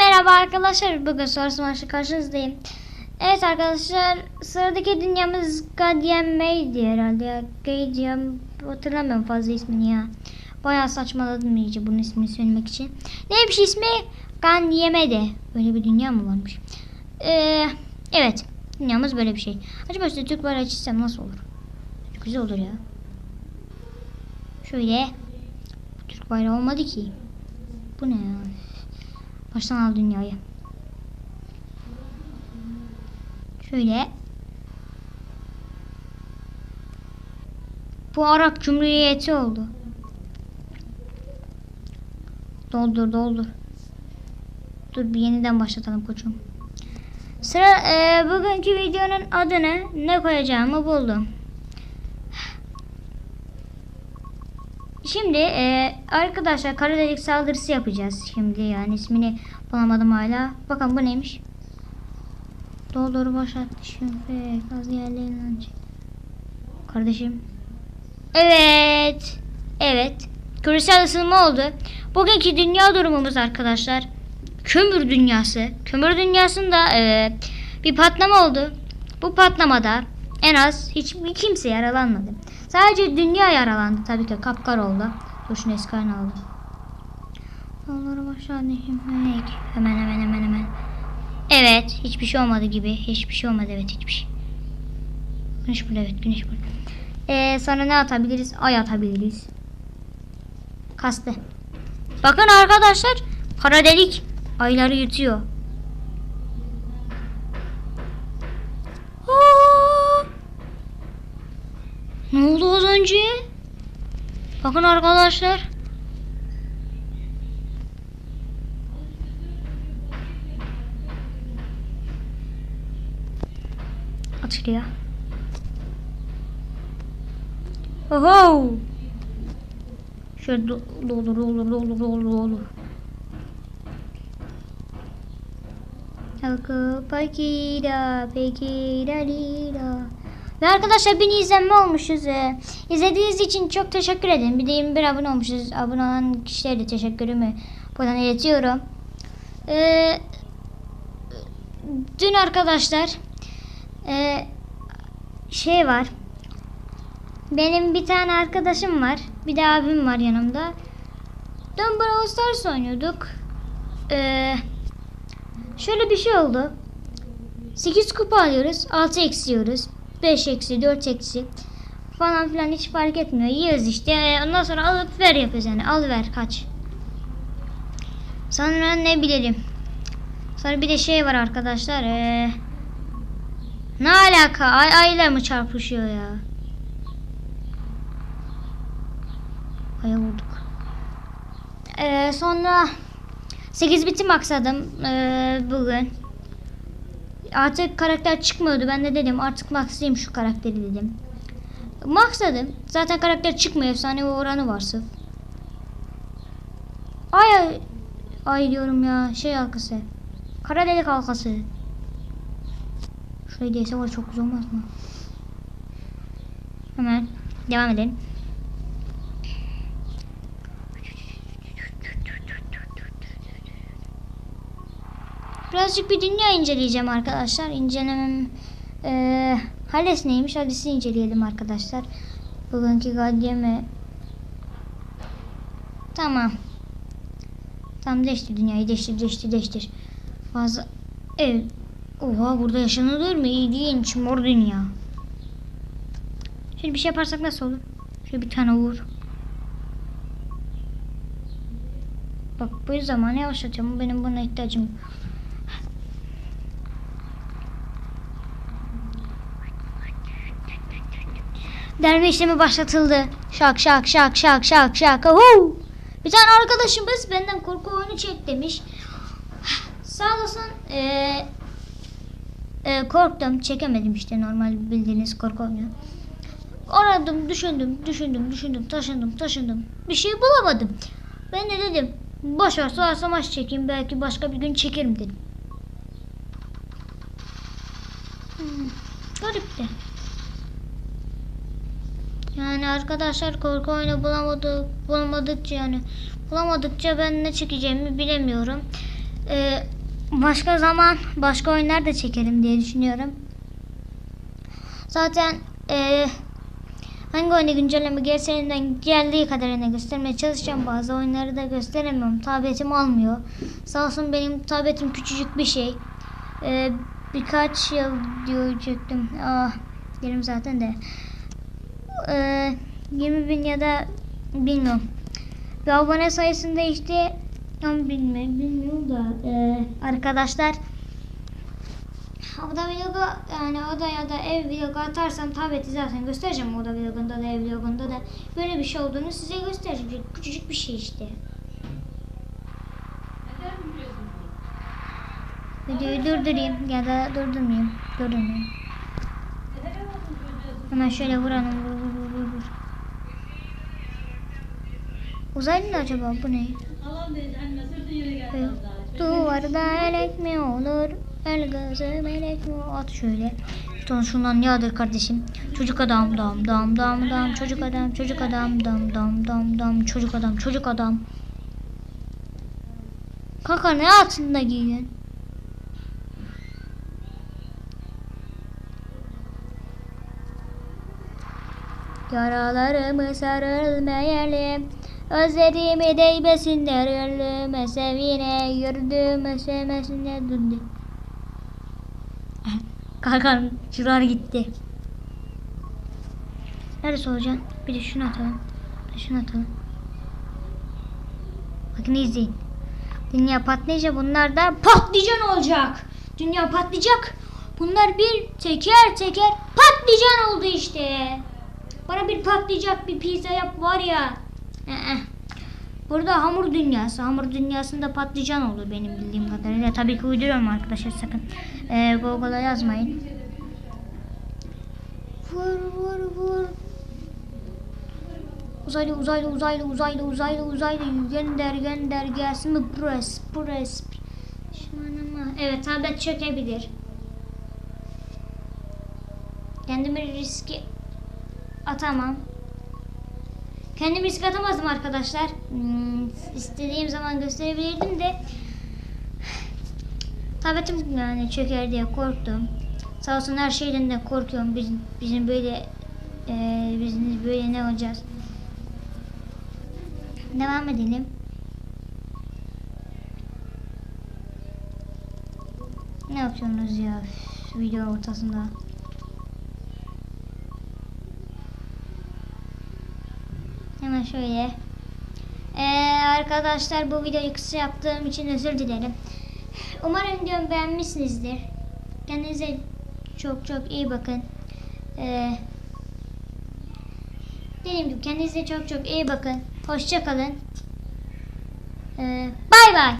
merhaba arkadaşlar. Bugün soru savaşı karşınızdayım. Evet arkadaşlar sıradaki dünyamız Guardian May'di herhalde. ya. Guardian hatırlamıyorum fazla ismini ya. Bayağı saçmaladım iyice bunun ismini söylemek için. Neymiş ismi? Ganymede. Böyle bir dünya mı varmış? Ee, evet. Dünyamız böyle bir şey. Acaba işte Türk bayrağı çizsem nasıl olur? Güzel olur ya. Şöyle. Türk bayrağı olmadı ki. Bu ne ya? Baştan al dünyayı. Şöyle. Bu Arap Cumhuriyeti oldu. Doldur doldur. Dur bir yeniden başlatalım koçum. Sıra e, bugünkü videonun adını ne koyacağımı buldum. Şimdi e, arkadaşlar kara delik saldırısı yapacağız. Şimdi yani ismini bulamadım hala. Bakın bu neymiş? Doldur şüphe az yerlerinden çek. Kardeşim. Evet. Evet. Küresel ısınma oldu. Bugünkü dünya durumumuz arkadaşlar. Kömür dünyası. Kömür dünyasında e, bir patlama oldu. Bu patlamada en az hiçbir kimse yaralanmadı. Sadece dünya yaralandı tabii ki kapkar oldu. Dur şunu eski aldım. Onları. Neydi? Hemen hemen hemen hemen. Evet hiçbir şey olmadı gibi. Hiçbir şey olmadı evet hiçbir şey. Güneş burada evet güneş burada. Ee, sonra ne atabiliriz? Ay atabiliriz. Kastı. Bakın arkadaşlar kara delik ayları yutuyor. Ne oldu az önce? Bakın arkadaşlar. Açılıyor. Oho! Şöyle do- doldur doldur doldur doldur doldur. Akı pakira pekira lira. Ve arkadaşlar bin izlenme olmuşuz. Ee, izlediğiniz için çok teşekkür ederim. Bir de 21 abone olmuşuz. Abone olan kişilere de teşekkürümü buradan iletiyorum. Ee, dün arkadaşlar ee, şey var. Benim bir tane arkadaşım var. Bir de abim var yanımda. Dün Brawl Stars oynuyorduk. Ee, şöyle bir şey oldu. 8 kupa alıyoruz. 6 eksiyoruz. 5 eksi, 4 eksi falan filan hiç fark etmiyor. Yiyoruz işte. Ee, Ondan sonra alıp ver yapıyoruz yani. Al ver kaç. Sonra ne bilelim. Sonra bir de şey var arkadaşlar. Ee, ne alaka? Ay ayla mı çarpışıyor ya? Aya vurduk. Ee, sonra 8 biti maksadım ee, bugün. Artık karakter çıkmıyordu. Ben de dedim artık maxlayayım şu karakteri dedim. Maxladım. Zaten karakter çıkmıyor. Efsane oranı var sırf. Ay ay diyorum ya şey halkası. Kara delik halkası. Şöyle değse var çok güzel olmaz mı? Hemen devam edelim. Birazcık bir dünya inceleyeceğim arkadaşlar. İncelemem eee Hades neymiş? Hades'i inceleyelim arkadaşlar. Bugünkü gaddiyeme Tamam. Tamam değiştir dünyayı değiştir değiştir değiştir. Fazla ev. Oha burada yaşanılır mı? İlginç mor dünya. Şöyle bir şey yaparsak nasıl olur? Şöyle bir tane vur. Bak bu zamanı yavaşlatacağım. Benim buna ihtiyacım yok. Derme işlemi başlatıldı. Şak şak şak şak şak şak. Ahu! Bir tane arkadaşımız benden korku oyunu çek demiş. Sağ olasın. Ee, e, korktum. Çekemedim işte normal bildiğiniz korku oyunu. Aradım, düşündüm, düşündüm, düşündüm, taşındım, taşındım. Bir şey bulamadım. Ben de dedim, boş ver sonra savaş çekeyim belki başka bir gün çekerim dedim. Hmm, garipti. Yani arkadaşlar korku oyunu bulamadık, bulamadıkça yani bulamadıkça ben ne çekeceğimi bilemiyorum. Ee, başka zaman başka oyunlar da çekerim diye düşünüyorum. Zaten e, hangi oyunu güncelleme gelirse geldiği kadarıyla göstermeye çalışacağım. Bazı oyunları da gösteremiyorum. Tabletim olmuyor. Sağ olsun benim tabletim küçücük bir şey. Ee, birkaç yıl diyor çektim. Ah, yerim zaten de. Ee, 20 bin ya da bilmiyorum. Bir abone sayısında işte tam bilmiyorum, bilmiyorum da e, arkadaşlar Oda vlogu yani oda ya da ev vlogu atarsam tableti zaten göstereceğim oda vlogunda da ev vlogunda da böyle bir şey olduğunu size göstereceğim. Küçücük bir şey işte. Videoyu durdurayım ya da durdurmayayım. Durdurmayayım. Hemen şöyle vuralım. Vur, vur, vur, vur, vur. Uzaylı acaba bu ne? Duvarda elek mi olur? El gazı melek mi? At şöyle. Sonra şundan yağdır kardeşim. Çocuk adam dam dam dam dam çocuk adam çocuk adam dam dam dam dam çocuk adam çocuk adam. Kaka ne altında giyiyorsun? Yaralarımı sarılmayalım Özlediğimi değmesinler Ölüme sevine Yürüdüğüme sevmesinler Döndü Kalkan şurar gitti. Neresi olacaksın? Bir de şunu atalım. Bir de şunu atalım. Bakın izleyin. Dünya patlayınca bunlar da patlıcan olacak. Dünya patlayacak. Bunlar bir teker teker patlıcan oldu işte. Bana bir patlayacak bir pizza yap var ya. Ee, Burada hamur dünyası. Hamur dünyasında patlıcan olur benim bildiğim kadarıyla. Tabii ki uyduruyorum arkadaşlar sakın. Ee, Google'a yazmayın. Vur vur vur. Uzaylı uzaylı uzaylı uzaylı uzaylı uzaylı gönder gönder gelsin mi press press. Evet tablet çökebilir. Kendimi riski atamam. Kendim risk atamazdım arkadaşlar. Hmm, istediğim zaman gösterebilirdim de tabletim yani çöker diye korktum. Sağ olsun her şeyden de korkuyorum. Bizim, bizim böyle e, bizim böyle ne olacağız? Devam edelim. Ne yapıyorsunuz ya video ortasında? Hemen şöyle. Ee, arkadaşlar bu videoyu kısa yaptığım için özür dilerim. Umarım videomu beğenmişsinizdir. Kendinize çok çok iyi bakın. Ee, dediğim gibi kendinize çok çok iyi bakın. Hoşça kalın. Ee, bay bay.